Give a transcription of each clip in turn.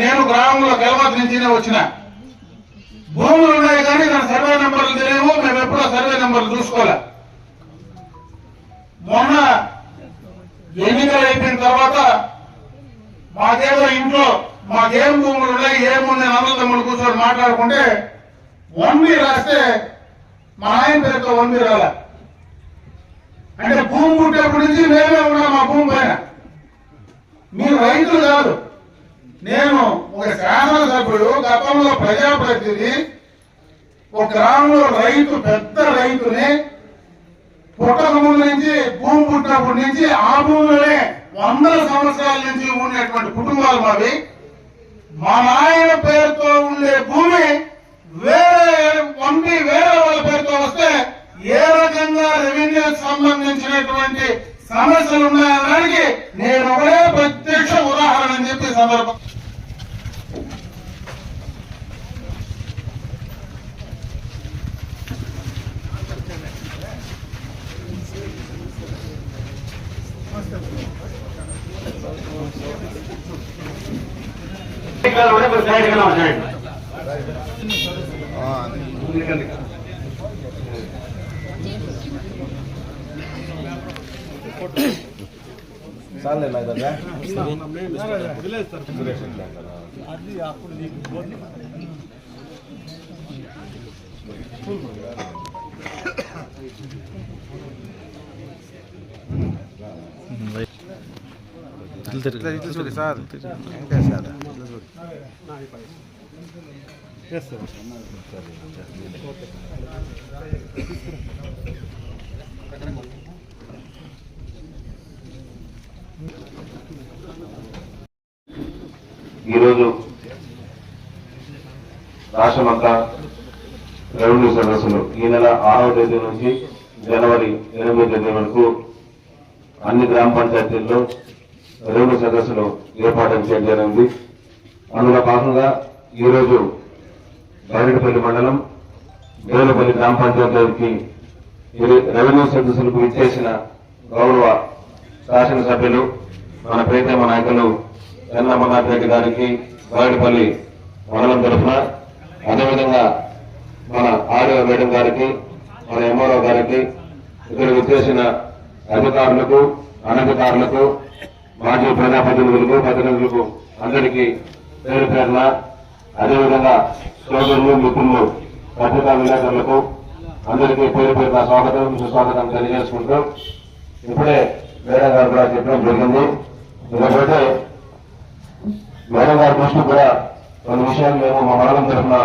నేను గ్రామంలో గెలవాతి నుంచినే వచ్చిన. భూములు ఉన్నాయి కానీ దాని సర్వే నెంబర్లు తెలియవు మేము ఎప్పుడో సర్వే నెంబర్లు చూసుకోలే. మొన్న ఎన్నికలు అయిపోయిన తర్వాత మాకేదో ఇంట్లో మాకేం భూములు ఉన్నాయి ఏముంది అని తమ్ముడు కూర్చొని మాట్లాడుకుంటే వన్ రాస్తే మా ఆయన పేరుతో వన్ రాలే. అంటే భూమి పుట్టేప్పటి నుంచి మేమే ఉన్నాం మా భూమి పైన. మీరు రైతులు కాదు. నేను ఒక శాసనసభ్యుడు గతంలో ప్రజాప్రతినిధి ఒక గ్రామంలో రైతు పెద్ద రైతుని పుట్టక ముందు నుంచి భూమి పుట్టినప్పటి నుంచి ఆ భూమిలోనే వందల సంవత్సరాల నుంచి ఉండేటువంటి కుటుంబాలు మావి. మా నాయన పేరుతో ఉండే భూమి వేరే వంటి వేరే వాళ్ళ పేరుతో వస్తే ఏ రకంగా రెవెన్యూ సంబంధించినటువంటి సమస్యలు ఉన్నాయనడానికి నేను ఒకటే ప్రత్యక్ష ఉదాహరణ అని చెప్పి సందర్భం చాలే నాకు కదా సార్ ఇంకా సార్. ఈరోజు రాష్ట్రమంతా రెవెన్యూ సదస్సులు ఈ నెల ఆరవ తేదీ నుంచి జనవరి ఎనిమిదో తేదీ వరకు అన్ని గ్రామ పంచాయతీల్లో రెవెన్యూ సదస్సులు ఏర్పాటు చేయడం జరిగింది. అందులో భాగంగా ఈరోజు బైరెడ్డిపల్లి మండలం దేవులపల్లి గ్రామ పంచాయతీకి రెవెన్యూ సదస్సులకు ఇచ్చేసిన గౌరవ శాసనసభ్యులు మన ప్రీతమ నాయకులు ఎన్ అమర్నాథ్ రెడ్డి గారికి బైరెడ్డిపల్లి మండలం తరఫున అదేవిధంగా మన ఆర్యో మేడం గారికి మన ఎంఆర్ఓ గారికి ఇక్కడ విచ్చేసిన అధికారులకు అనధికారులకు మాజీ ప్రజాప్రతినిధులకు ప్రతినిధులకు అందరికీ పేరు పేరున అదేవిధంగా సోదరులు మిత్రులు పత్రికా విలేకరులకు అందరికీ పేరు పేరున స్వాగతం సుస్వాగతం తెలియజేసుకుంటూ ఇప్పుడే మేడం గారు కూడా చెప్పడం జరిగింది. ఎందుకంటే మేడం గారి దృష్టి కూడా కొన్ని విషయాలు మేము మా మండలం తరఫున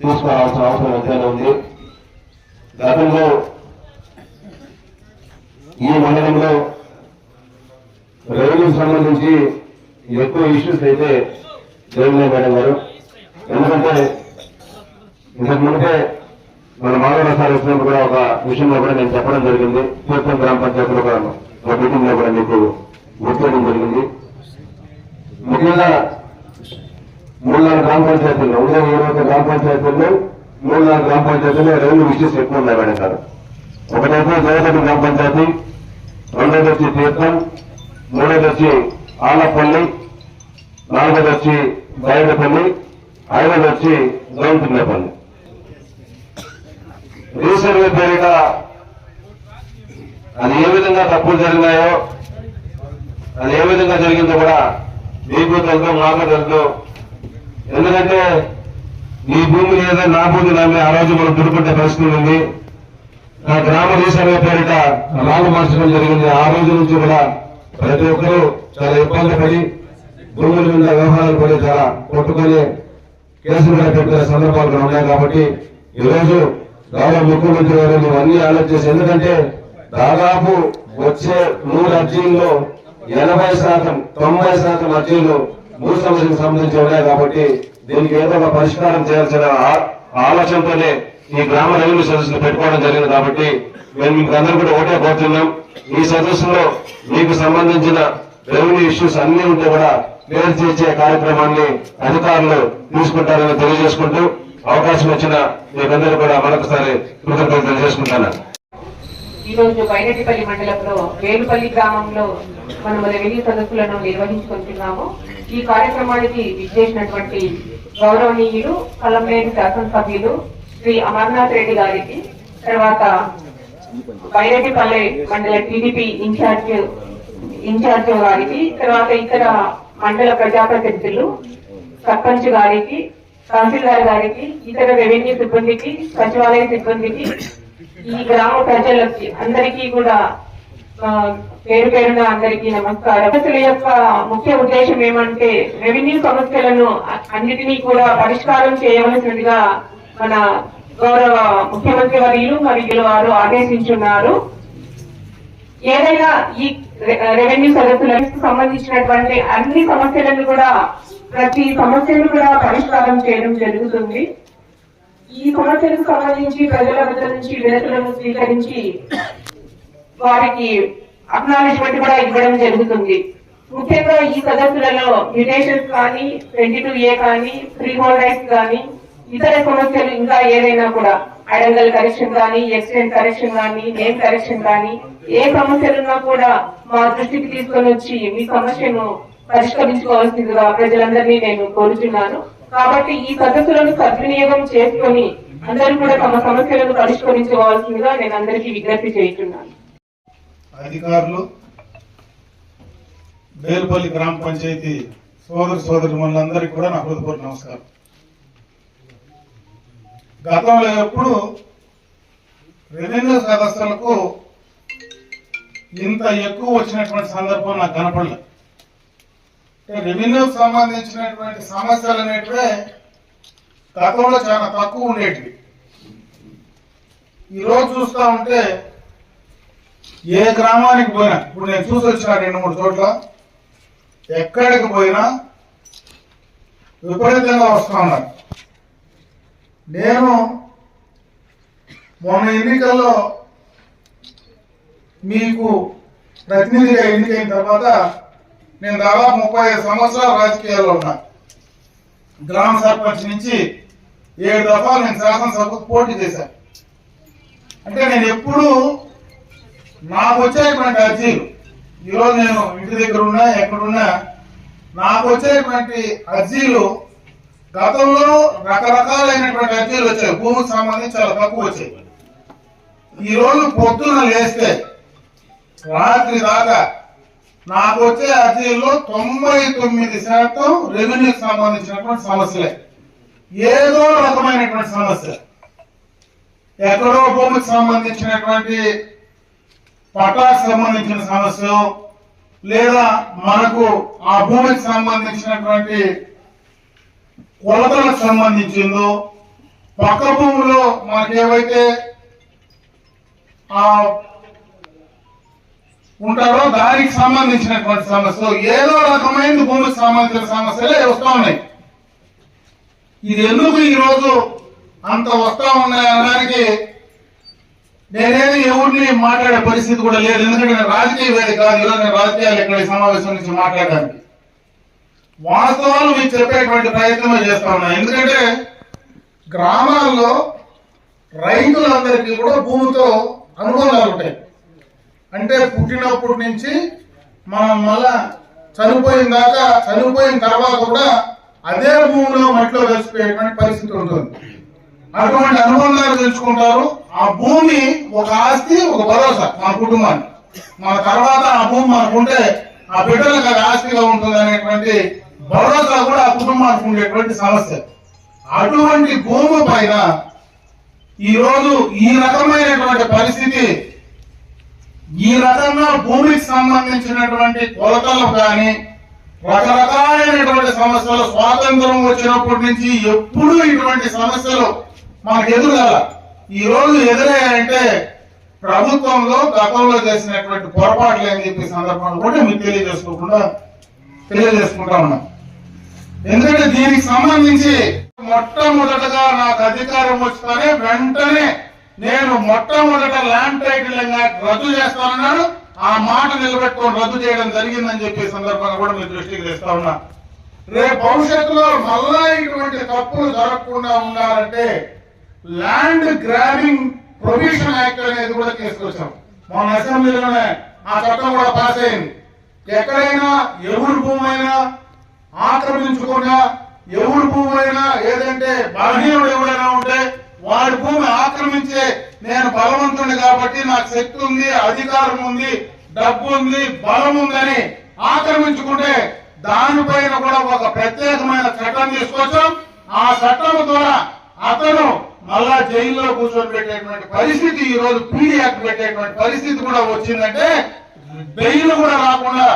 తీసుకోవాల్సిన అవసరం ఎంతైనా ఉంది. గతంలో ఈ మండలంలో రెవెన్యూ సంబంధించి ఎక్కువ ఇష్యూస్ అయితే దేవులే మేడం గారు. ఎందుకంటే ఇంతకు ముందే మన మాధవ సార్ వచ్చినప్పుడు కూడా ఒక విషయంలో కూడా నేను చెప్పడం జరిగింది. తీర్థం గ్రామ పంచాయతీలో కూడా ఒక మీటింగ్లో కూడా మీకు గుర్తించడం జరిగింది. ముఖ్యంగా మూడు నాలుగు గ్రామ పంచాయతీల్లో ఉదయం ఇరవై గ్రామ పంచాయతీల్లో మూడు నాలుగు గ్రామ పంచాయతీల్లో రెవెన్యూ ఇష్యూస్ ఎక్కువ ఉన్నాయి మేడం గారు. ఒకటైతే జయగడ్డ గ్రామ పంచాయతీ రెండోది వచ్చి తీర్థం మూడోది వచ్చి ఆలపల్లి నాలుగోది వచ్చి బయటపల్లి ఐదోది వచ్చి గౌంతున్నపల్లి రీసర్వే పేరిట అది ఏ విధంగా తప్పులు జరిగినాయో అది ఏ విధంగా జరిగిందో కూడా మీకు తెలుసు మాకు తెలుసు. ఎందుకంటే నీ భూమి లేదా నా భూమి నామే ఆ రోజు మనం దుడుకుంటే పరిస్థితి ఉంది. నా గ్రామ రీసర్వే పేరిట రాళ్ళు మార్చడం జరిగింది. ఆ రోజు నుంచి కూడా ప్రతి ఒక్కరూ చాలా ఇబ్బంది పడి భూముల మీద వ్యవహారాలు పడి చాలా కొట్టుకొని కేసులు కూడా పెట్టిన సందర్భాలు ఉన్నాయి కాబట్టి ఈరోజు రోజు గౌరవ ముఖ్యమంత్రి గారు మేము అన్ని ఎందుకంటే దాదాపు వచ్చే నూరు అర్జీల్లో ఎనభై శాతం తొంభై శాతం అర్జీలు భూ సమస్యకు సంబంధించి ఉన్నాయి కాబట్టి దీనికి ఏదో ఒక పరిష్కారం చేయాల్సిన ఆ- ఆలోచనతోనే ఈ గ్రామ రెవెన్యూ సదస్సులు పెట్టుకోవడం జరిగింది కాబట్టి మేము మీకు అందరూ కూడా ఒకటే కోరుతున్నాం. ఈ సదస్సులో మీకు సంబంధించిన రెవెన్యూ ఇష్యూస్ అన్ని ఉంటే కూడా క్లియర్ చేసే కార్యక్రమాన్ని అధికారులు తీసుకుంటారని తెలియజేసుకుంటూ అవకాశం వచ్చిన మీకందరూ కూడా మరొకసారి కృతజ్ఞతలు తెలియజేసుకుంటాను. ఈ రోజు బైరెడ్డిపల్లి మండలంలో వేలుపల్లి గ్రామంలో మనం రెవెన్యూ సదస్సులను నిర్వహించుకుంటున్నాము. ఈ కార్యక్రమానికి విచ్చేసినటువంటి గౌరవనీయులు కలంనేని శాసనసభ్యులు శ్రీ అమర్నాథ్ రెడ్డి గారికి తర్వాత బైరెడ్డిపల్లె మండల టీడీపీ ఇన్ఛార్జ్ ఇన్ఛార్జ్ గారికి తర్వాత ఇతర మండల ప్రజాప్రతినిధులు సర్పంచ్ గారికి తహసీల్దార్ గారికి ఇతర రెవెన్యూ సిబ్బందికి సచివాలయ సిబ్బందికి ఈ గ్రామ ప్రజలకి అందరికీ కూడా పేరు పేరున అందరికీ నమస్కారం. సమస్యల యొక్క ముఖ్య ఉద్దేశం ఏమంటే రెవెన్యూ సమస్యలను అన్నిటినీ కూడా పరిష్కారం చేయవలసిందిగా మన గౌరవ ముఖ్యమంత్రి వర్యులు మరియు వారు ఆదేశించున్నారు. ఏదైనా ఈ రెవెన్యూ సదస్సులకు సంబంధించినటువంటి అన్ని సమస్యలను కూడా ప్రతి సమస్యను కూడా పరిష్కారం చేయడం జరుగుతుంది. ఈ సమస్యలకు సంబంధించి ప్రజల వద్ద నుంచి వినతులను స్వీకరించి వారికి అక్నాలెడ్జ్మెంట్ కూడా ఇవ్వడం జరుగుతుంది. ముఖ్యంగా ఈ సదస్సులలో మ్యూటేషన్స్ కానీ ట్వంటీ టూ ఏ కానీ ఫ్రీ హోల్డ్ రైట్స్ కానీ ఇతర సమస్యలు ఇంకా ఏదైనా కూడా ఐడంగల్ కరెక్షన్ కానీ ఎక్స్టెంట్ కరెక్షన్ కానీ నేమ్ కరెక్షన్ కానీ ఏ సమస్యలున్నా కూడా మా దృష్టికి తీసుకొని వచ్చి మీ సమస్యను పరిష్కరించుకోవాల్సిందిగా ప్రజలందరినీ నేను కోరుచున్నాను. కాబట్టి ఈ సదస్సులను సద్వినియోగం చేసుకొని అందరూ కూడా తమ సమస్యలను పరిష్కరించుకోవాల్సిందిగా నేను అందరికీ విజ్ఞప్తి చేస్తున్నాను అధికారులు బేల్పల్లి గ్రామ పంచాయతీ సోదర సోదరి మనందరికీ కూడా నా హృదయపూర్వక నమస్కారం. గతంలో ఎప్పుడు రెవెన్యూ సదస్సులకు ఇంత ఎక్కువ వచ్చినటువంటి సందర్భం నాకు కనపడలేదు రెవెన్యూకి సంబంధించినటువంటి సమస్యలు అనేటివే గతంలో చాలా తక్కువ ఉండేటివి. ఈరోజు చూస్తా ఉంటే ఏ గ్రామానికి పోయినా ఇప్పుడు నేను చూసి వచ్చిన రెండు మూడు చోట్ల ఎక్కడికి పోయినా విపరీతంగా వస్తా ఉన్నారు. నేను మొన్న ఎన్నికల్లో మీకు ప్రతినిధిగా ఎన్నికైన తర్వాత నేను దాదాపు ముప్పై ఐదు సంవత్సరాల రాజకీయాల్లో ఉన్నా. గ్రామ సర్పంచ్ నుంచి ఏడు దఫాలు నేను శాసనసభకు పోటీ చేశాను అంటే నేను ఎప్పుడూ నాకు వచ్చేటువంటి అర్జీలు ఈరోజు నేను ఇంటి దగ్గర ఉన్నా ఎక్కడున్నా నాకు వచ్చేటువంటి అర్జీలు గతంలో రకరకాలైనటువంటి అర్జీలు వచ్చాయి. భూమికి సంబంధించి చాలా తక్కువ వచ్చాయి. ఈ రోజు పొద్దున లేస్తే రాత్రి దాకా నాకు వచ్చే అర్జీల్లో తొంభై తొమ్మిది శాతం రెవెన్యూకి సంబంధించినటువంటి సమస్యలే. ఏదో రకమైనటువంటి సమస్య. ఎక్కడో భూమికి సంబంధించినటువంటి పటాకు సంబంధించిన సమస్య లేదా మనకు ఆ భూమికి సంబంధించినటువంటి కొలతలకు సంబంధించిందో పక్క భూమిలో మనకేవైతే ఆ ఉంటారో దానికి సంబంధించినటువంటి సమస్యలు. ఏదో రకమైన భూమికి సంబంధించిన సమస్యలే వస్తా ఉన్నాయి. ఇది ఎందుకు ఈరోజు అంత వస్తా ఉన్నాయి అనడానికి నేనేది ఎవరిని మాట్లాడే పరిస్థితి కూడా లేదు. ఎందుకంటే నేను రాజకీయ వేదిక కాదు. ఈరోజు నేను రాజకీయాలు ఇక్కడ సమావేశం నుంచి మాట్లాడడానికి. వాస్తవాలు మీకు చెప్పేటువంటి ప్రయత్నమే చేస్తా ఉన్నా ఎందుకంటే గ్రామాల్లో రైతులందరికీ కూడా భూమితో అనుబంధాలు ఉంటాయి. అంటే పుట్టినప్పటి నుంచి మనం మళ్ళా చనిపోయిన దాకా చనిపోయిన తర్వాత కూడా అదే భూమిలో మట్టిలో కలిసిపోయేటువంటి పరిస్థితి ఉంటుంది. అటువంటి అనుబంధాలు తెలుసుకుంటారు. ఆ భూమి ఒక ఆస్తి ఒక భరోసా మన కుటుంబానికి. మన తర్వాత ఆ భూమి మనకుంటే ఆ బిడ్డలకు అది ఆస్తిగా ఉంటుంది అనేటువంటి భరోసా కూడా ఆ కుటుంబానికి ఉండేటువంటి సమస్య. అటువంటి భూమి పైన ఈ రోజు ఈ రకమైనటువంటి పరిస్థితి ఈ రకంగా భూమికి సంబంధించినటువంటి కొలతలు కానీ రకరకాలైనటువంటి సమస్యలు స్వాతంత్రం వచ్చినప్పటి నుంచి ఎప్పుడూ ఇటువంటి సమస్యలు మనకు ఎదురుగల ఈ రోజు ఎదురయ్యాయంటే ప్రభుత్వంలో గతంలో చేసినటువంటి పొరపాట్లు అని చెప్పి సందర్భంలో కూడా మీకు తెలియజేసుకోకుండా తెలియజేసుకుంటా ఉన్నాం. ఎందుకంటే దీనికి సంబంధించి మొట్టమొదటగా నాకు అధికారం వస్తేనే వెంటనే నేను మొట్టమొదట ల్యాండ్ టైటిల్ రద్దు చేస్తానన్నాను. ఆ మాట నిలబెట్టుకొని రద్దు చేయడం జరిగిందని చెప్పే సందర్భంగా కూడా మీ దృష్టికి తెస్తా ఉన్నా. రేపు భవిష్యత్తులో మళ్ళా ఇటువంటి తప్పులు జరగకుండా ఉండాలంటే ల్యాండ్ గ్రాబింగ్ ప్రొవిషన్ యాక్ట్ అనేది కూడా తీసుకొచ్చాం. మన అసెంబ్లీలోనే ఆ చట్టం కూడా పాస్ అయింది. ఎక్కడైనా ఎవరి భూమి అయినా ఆక్రమించకుండా ఎవరి భూమి అయినా ఏదంటే బలహీనుడు ఎవరైనా ఉంటే వాడి భూమి ఆక్రమించే నేను బలవంతుడిని కాబట్టి నాకు శక్తి ఉంది అధికారం ఉంది డబ్బు ఉంది బలం ఉందని ఆక్రమించుకుంటే దానిపైన కూడా ఒక ప్రత్యేకమైన చట్టం తీసుకొచ్చాం. ఆ చట్టం ద్వారా అతను మళ్ళా జైల్లో కూర్చొని పెట్టేటువంటి పరిస్థితి ఈ రోజు పీడీ యాక్ట్ పెట్టేటువంటి పరిస్థితి కూడా వచ్చిందంటే బెయిల్ కూడా రాకుండా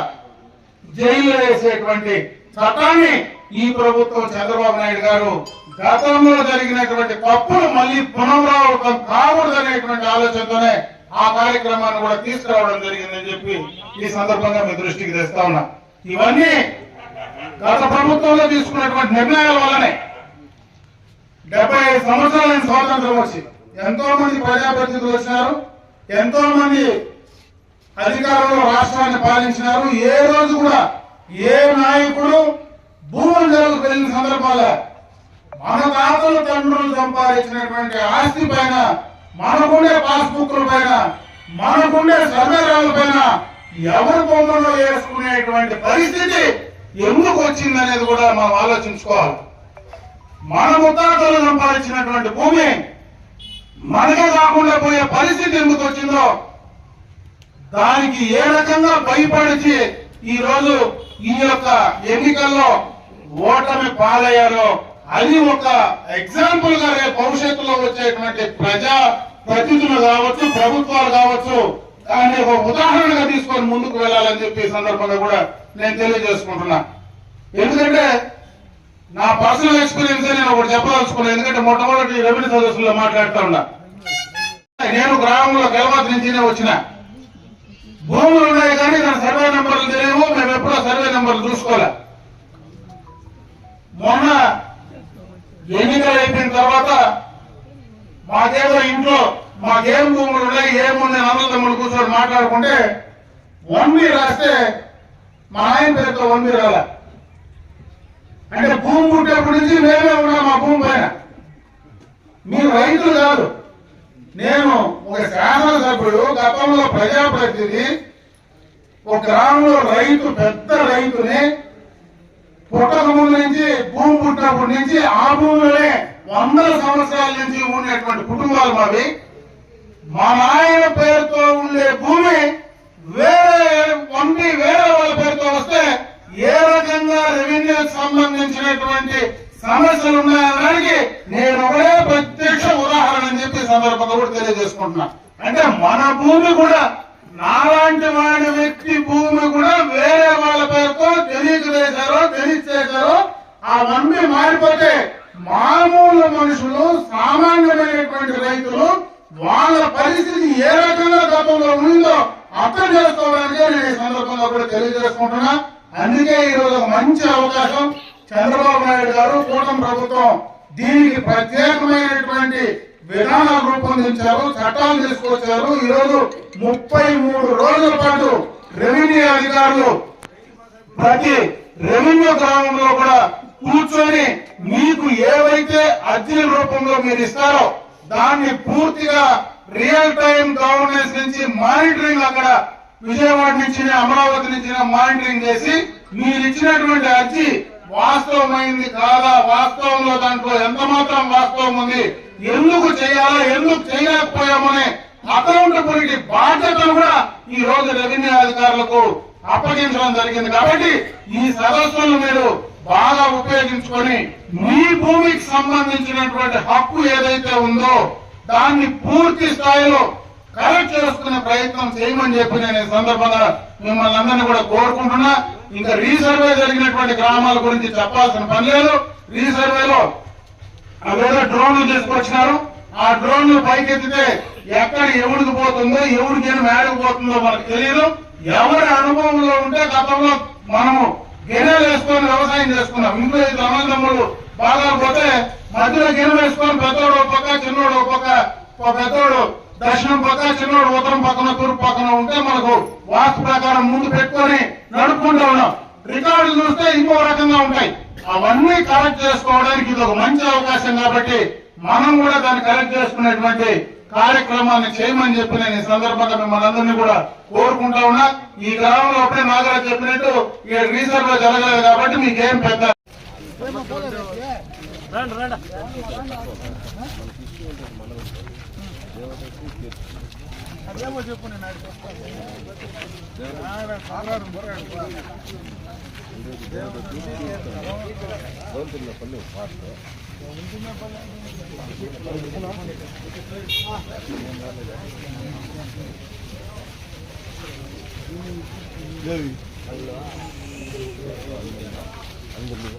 జైల్లో వేసేటువంటి చట్టాన్ని ఈ ప్రభుత్వం చంద్రబాబు నాయుడు గారు గతంలో జరిగినటువంటి తప్పులు మళ్ళీ పునరావృతం కాకూడదు అనేటువంటి ఆలోచనతోనే ఆ కార్యక్రమాన్ని కూడా తీసుకురావడం జరిగిందని చెప్పి ఈ సందర్భంగా మీ దృష్టికి తెస్తా ఉన్నా. ఇవన్నీ గత ప్రభుత్వంలో తీసుకున్నటువంటి నిర్ణయాల వల్లనే డెబ్బై ఐదు సంవత్సరాల స్వాతంత్రం వచ్చి ఎంతో మంది ప్రజాప్రతినిధులు వచ్చినారు ఎంతో మంది అధికారంలో రాష్ట్రాన్ని పాలించినారు. ఏ రోజు కూడా ఏ నాయకుడు భూమండలకు వెళ్ళిన సందర్భాల మన తాతల తండ్రులు సంపాదించినటువంటి ఆస్తి పైన మనకుండే పాస్బుక్ల పైన మనకుండే సర్వేరాల పైన ఎవరి బొమ్మలో వేసుకునేటువంటి పరిస్థితి ఎందుకు వచ్చిందనేది కూడా మనం ఆలోచించుకోవాలి. మన ముత్తాతలు సంపాదించినటువంటి భూమి మనకే కాకుండా పోయే పరిస్థితి ఎందుకు వచ్చిందో దానికి ఏ రకంగా భయపడిచి ఈ రోజు ఈ యొక్క ఎన్నికల్లో ఓటమి పాలయ్యారో అది ఒక ఎగ్జాంపుల్గా రేపు భవిష్యత్తులో వచ్చేటువంటి ప్రజా ప్రతినిధులు కావచ్చు ప్రభుత్వాలు కావచ్చు దాన్ని ఒక ఉదాహరణగా తీసుకొని ముందుకు వెళ్ళాలని చెప్పి సందర్భంగా కూడా నేను తెలియజేసుకుంటున్నా. ఎందుకంటే నా పర్సనల్ ఎక్స్పీరియన్స్ నేను ఒకటి చెప్పదలుచుకున్నాను ఎందుకంటే మొట్టమొదటి రెవెన్యూ సదస్సులో మాట్లాడుతూ ఉన్నా. నేను గ్రామంలో గెలవతి నుంచినే వచ్చిన. భూములు ఉన్నాయి కానీ దాని సర్వే నెంబర్లు తెలియవు మేము ఎప్పుడో సర్వే నెంబర్లు చూసుకోలే. మొన్న ఎన్నికలు అయిపోయిన తర్వాత మాకేదో ఇంట్లో మాకేం భూములు ఉన్నాయి ఏముంది అని అన్నదమ్ములు కూర్చొని మాట్లాడుకుంటే వన్ బి రాస్తే మా ఆయన పేరుతో వన్ బి రాల. అంటే భూమి పుట్టేప్పటి నుంచి మేమే ఉన్నాం మా భూమి పైన. మీరు రైతులు కాదు. నేను ఒక శాసనసభ్యుడు గతంలో ప్రజాప్రతినిధి ఒక గ్రామంలో రైతు పెద్ద రైతుని పుట్టక ముందు నుంచి భూమి పుట్టినప్పటి నుంచి ఆ భూమిలోనే వందల సంవత్సరాల నుంచి ఉండేటువంటి కుటుంబాలు మావి. మా నాయన పేరుతో ఉండే భూమి వేరే వంటి వేరే వాళ్ళ పేరుతో వస్తే ఏ రకంగా రెవెన్యూకి సంబంధించినటువంటి సమస్యలు ఉన్నాయనడానికి నేను ఒకటే ప్రత్యక్ష ఉదాహరణ అని చెప్పి సందర్భంగా కూడా తెలియజేసుకుంటున్నా. అంటే మన భూమి కూడా నాలాంటి వాడి వ్యక్తి భూమి కూడా వేరే వాళ్ళ పేరుతో తెలియక చేశారో తెలిసి చేశారో ఆ మమ్మీ మారిపోతే మామూలు మనుషులు సామాన్యమైనటువంటి రైతులు వాళ్ళ పరిస్థితి ఏ రకంగా గతంలో ఉందో అర్థం చేసుకోవడానికి నేను ఈ సందర్భంలో కూడా తెలియజేసుకుంటున్నా. అందుకే ఈ ఒక మంచి అవకాశం చంద్రబాబు నాయుడు గారు కూటమి ప్రభుత్వం దీనికి ప్రత్యేకమైనటువంటి విధానాలు రూపొందించారు చట్టాలు తీసుకొచ్చారు. ఈరోజు ముప్పై మూడు రోజుల పాటు రెవెన్యూ అధికారులు ప్రతి రెవెన్యూ గ్రామంలో కూడా కూర్చొని మీకు ఏవైతే అర్జీల రూపంలో మీరు ఇస్తారో దాన్ని పూర్తిగా రియల్ టైం గవర్నెన్స్ నుంచి మానిటరింగ్ అక్కడ విజయవాడ నుంచి అమరావతి నుంచి మానిటరింగ్ చేసి మీరు ఇచ్చినటువంటి అర్జీ వాస్తవమైంది కాదా? వాస్తవంలో దాంట్లో ఎంత మాత్రం వాస్తవం ఉంది? ఎందుకు చేయాలా? ఎందుకు చేయలేకపోయామనే అకౌంటబిలిటీ బాధ్యతను కూడా ఈ రోజు రెవెన్యూ అధికారులకు అప్పగించడం జరిగింది. కాబట్టి ఈ సదస్సులను మీరు బాగా ఉపయోగించుకొని మీ భూమికి సంబంధించినటువంటి హక్కు ఏదైతే ఉందో దాన్ని పూర్తి స్థాయిలో కరెక్ట్ చేసుకునే ప్రయత్నం చేయమని చెప్పి నేను ఈ సందర్భంగా మిమ్మల్ని అందరినీ కూడా కోరుకుంటున్నా. ఇంకా రీసర్వే జరిగినటువంటి గ్రామాల గురించి చెప్పాల్సిన పని లేదు. రీసర్వేలో అవేదో డ్రోన్లు తీసుకొచ్చినారు. ఆ డ్రోన్లు పైకెత్తితే ఎక్కడ ఎవరికి పోతుందో ఎవరికి ఏం మేడకు పోతుందో మనకు తెలియదు ఎవరి అనుభవంలో ఉంటే గతంలో మనము గిన్నెలు వేసుకొని వ్యవసాయం చేసుకున్నాం. ఇంట్లో ఇద్దరు అన్నదమ్ములు బాగా పోతే మధ్యలో గిన్నె వేసుకొని పెద్దోడు ఒక పక్క చిన్నోడు ఒక పక్క ఒక పెద్దోడు దక్షిణం పక్క చిన్నోడు ఉత్తరం పక్కన తూర్పు పక్కన ఉంటే మనకు వాస్తు ప్రకారం ముందు పెట్టుకొని నడుపుకుంటూ ఉన్నాం. రికార్డులు చూస్తే ఇంకో రకంగా ఉంటాయి. అవన్నీ కరెక్ట్ చేసుకోవడానికి ఇది ఒక మంచి అవకాశం కాబట్టి మనం కూడా దాన్ని కరెక్ట్ చేసుకునేటువంటి కార్యక్రమాన్ని చేయమని చెప్పి నేను ఈ సందర్భంగా మిమ్మల్ని అందరినీ కూడా కోరుకుంటా ఉన్నా. ఈ గ్రామంలో అప్పుడే నాగరాజు చెప్పినట్టు ఈ రీసెర్వ్లో జరగలేదు కాబట్టి మీకేం పెద్ద రండి రండి అదేమో చెప్పు నేను గోల్కొండ పల్లె పార్క్ అందరినీ